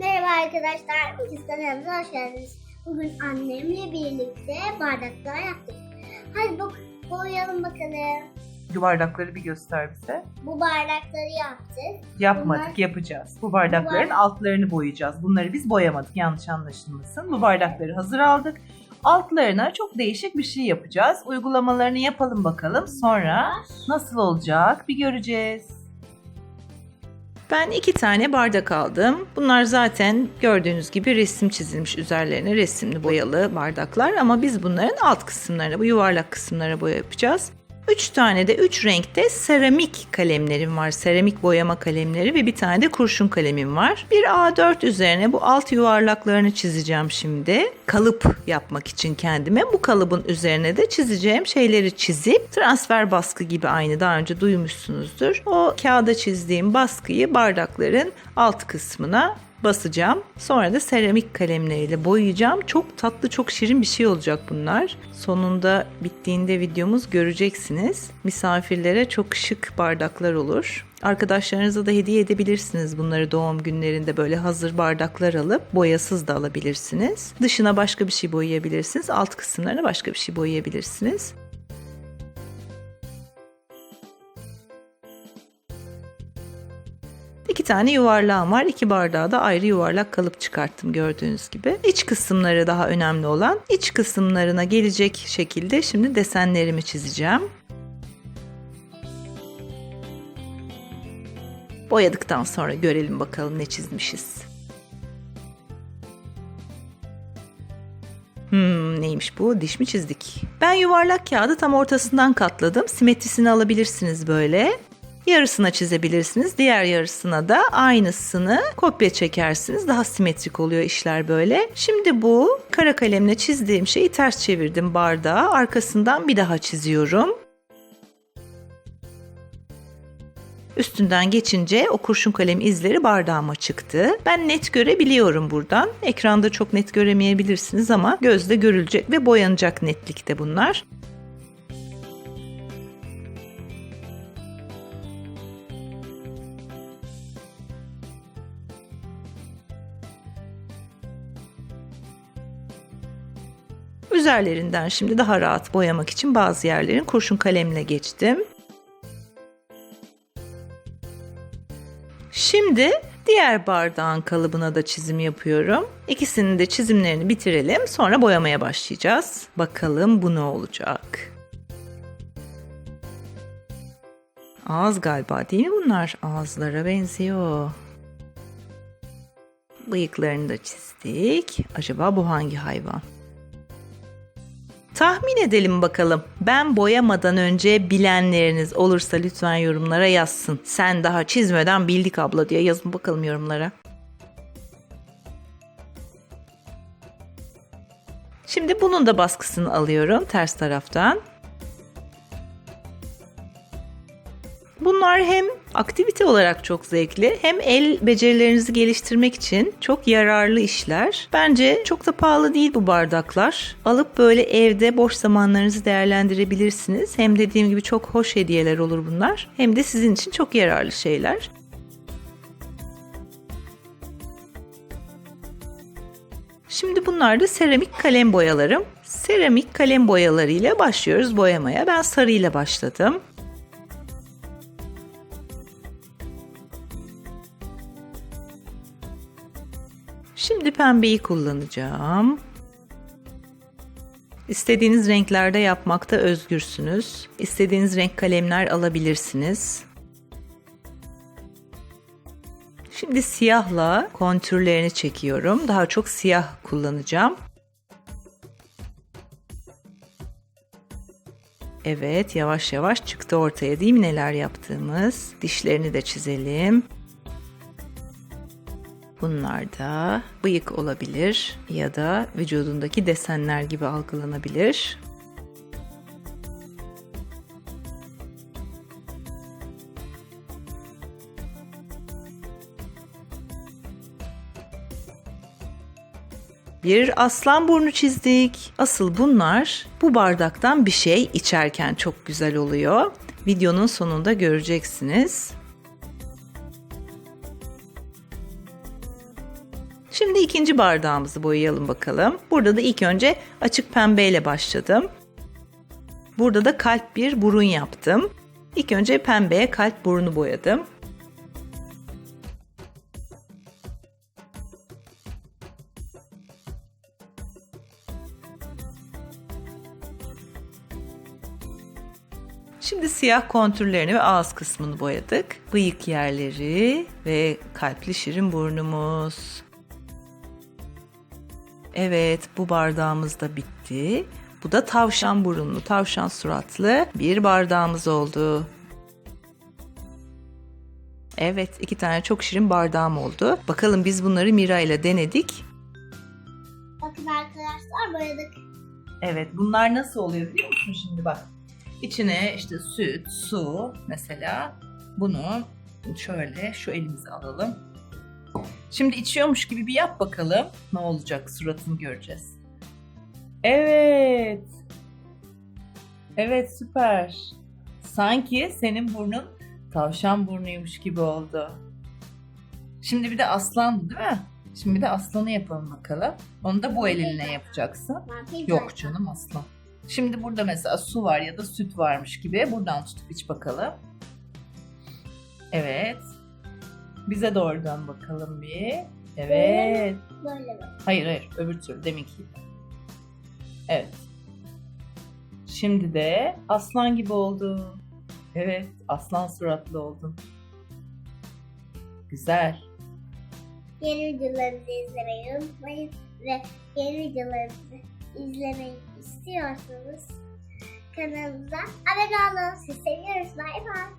Merhaba arkadaşlar, bugün kanalımıza hoş geldiniz. Bugün annemle birlikte bardaklar yaptık. Hadi bak, boyayalım bakalım. Bardakları bir göster bize. Bu bardakları yaptık. Yapmadık, Bunlar- yapacağız. Bu bardakların Bunlar- altlarını boyayacağız. Bunları biz boyamadık, yanlış anlaşılmasın. Bu bardakları hazır aldık. Altlarına çok değişik bir şey yapacağız. Uygulamalarını yapalım bakalım. Sonra nasıl olacak bir göreceğiz. Ben iki tane bardak aldım. Bunlar zaten gördüğünüz gibi resim çizilmiş üzerlerine resimli boyalı bardaklar ama biz bunların alt kısımlarına, bu yuvarlak kısımlara boya yapacağız. Üç tane de üç renkte seramik kalemlerim var. Seramik boyama kalemleri ve bir tane de kurşun kalemim var. Bir A4 üzerine bu alt yuvarlaklarını çizeceğim şimdi. Kalıp yapmak için kendime. Bu kalıbın üzerine de çizeceğim şeyleri çizip transfer baskı gibi aynı daha önce duymuşsunuzdur. O kağıda çizdiğim baskıyı bardakların alt kısmına basacağım. Sonra da seramik kalemleriyle boyayacağım. Çok tatlı, çok şirin bir şey olacak bunlar. Sonunda bittiğinde videomuz göreceksiniz. Misafirlere çok şık bardaklar olur. Arkadaşlarınıza da hediye edebilirsiniz bunları doğum günlerinde böyle hazır bardaklar alıp boyasız da alabilirsiniz. Dışına başka bir şey boyayabilirsiniz. Alt kısımlarına başka bir şey boyayabilirsiniz. Tane yuvarlağım var. İki bardağa da ayrı yuvarlak kalıp çıkarttım gördüğünüz gibi. İç kısımları daha önemli olan. İç kısımlarına gelecek şekilde şimdi desenlerimi çizeceğim. Boyadıktan sonra görelim bakalım ne çizmişiz. Hmm, neymiş bu? Diş mi çizdik? Ben yuvarlak kağıdı tam ortasından katladım. Simetrisini alabilirsiniz böyle. Yarısına çizebilirsiniz. Diğer yarısına da aynısını kopya çekersiniz. Daha simetrik oluyor işler böyle. Şimdi bu kara kalemle çizdiğim şeyi ters çevirdim bardağa. Arkasından bir daha çiziyorum. Üstünden geçince o kurşun kalem izleri bardağıma çıktı. Ben net görebiliyorum buradan. Ekranda çok net göremeyebilirsiniz ama gözle görülecek ve boyanacak netlikte bunlar. Üzerlerinden şimdi daha rahat boyamak için bazı yerlerin kurşun kalemle geçtim. Şimdi diğer bardağın kalıbına da çizim yapıyorum. İkisinin de çizimlerini bitirelim. Sonra boyamaya başlayacağız. Bakalım bu ne olacak? Ağız galiba değil mi bunlar? Ağızlara benziyor. Bıyıklarını da çizdik. Acaba bu hangi hayvan? Tahmin edelim bakalım. Ben boyamadan önce bilenleriniz olursa lütfen yorumlara yazsın. Sen daha çizmeden bildik abla diye yazın bakalım yorumlara. Şimdi bunun da baskısını alıyorum ters taraftan. Aktivite olarak çok zevkli hem el becerilerinizi geliştirmek için çok yararlı işler. Bence çok da pahalı değil bu bardaklar. Alıp böyle evde boş zamanlarınızı değerlendirebilirsiniz. Hem dediğim gibi çok hoş hediyeler olur bunlar. Hem de sizin için çok yararlı şeyler. Şimdi bunlar da seramik kalem boyalarım. Seramik kalem boyalarıyla başlıyoruz boyamaya. Ben sarıyla başladım. Şimdi pembeyi kullanacağım. İstediğiniz renklerde yapmakta özgürsünüz. İstediğiniz renk kalemler alabilirsiniz. Şimdi siyahla kontürlerini çekiyorum. Daha çok siyah kullanacağım. Evet, yavaş yavaş çıktı ortaya değil mi neler yaptığımız? Dişlerini de çizelim. Bunlar da bıyık olabilir ya da vücudundaki desenler gibi algılanabilir. Bir aslan burnu çizdik. Asıl bunlar bu bardaktan bir şey içerken çok güzel oluyor. Videonun sonunda göreceksiniz. Şimdi ikinci bardağımızı boyayalım bakalım. Burada da ilk önce açık pembeyle başladım. Burada da kalp bir burun yaptım. İlk önce pembeye kalp burnu boyadım. Şimdi siyah kontürlerini ve ağız kısmını boyadık. Bıyık yerleri ve kalpli şirin burnumuz. Evet, bu bardağımız da bitti. Bu da tavşan burunlu, tavşan suratlı bir bardağımız oldu. Evet, iki tane çok şirin bardağım oldu. Bakalım biz bunları Mira ile denedik. Bakın arkadaşlar boyadık. Evet, bunlar nasıl oluyor biliyor musun şimdi bak. İçine işte süt, su mesela. Bunu şöyle şu elimize alalım. Şimdi içiyormuş gibi bir yap bakalım. Ne olacak suratını göreceğiz. Evet. Evet süper. Sanki senin burnun tavşan burnuymuş gibi oldu. Şimdi bir de aslan değil mi? Şimdi bir de aslanı yapalım bakalım. Onu da bu elinle yapacaksın. Yok canım aslan. Şimdi burada mesela su var ya da süt varmış gibi. Buradan tutup iç bakalım. Evet. Bize doğru dön bakalım bir. Evet. Böyle bak. Hayır hayır öbür türlü deminki gibi. Evet. Şimdi de aslan gibi oldun. Evet aslan suratlı oldun. Güzel. Yeni videolarımızı izlemeyi unutmayın ve yeni videolarımızı izlemeyi istiyorsanız kanalımıza abone olun. Sizi seviyoruz. Bay bay.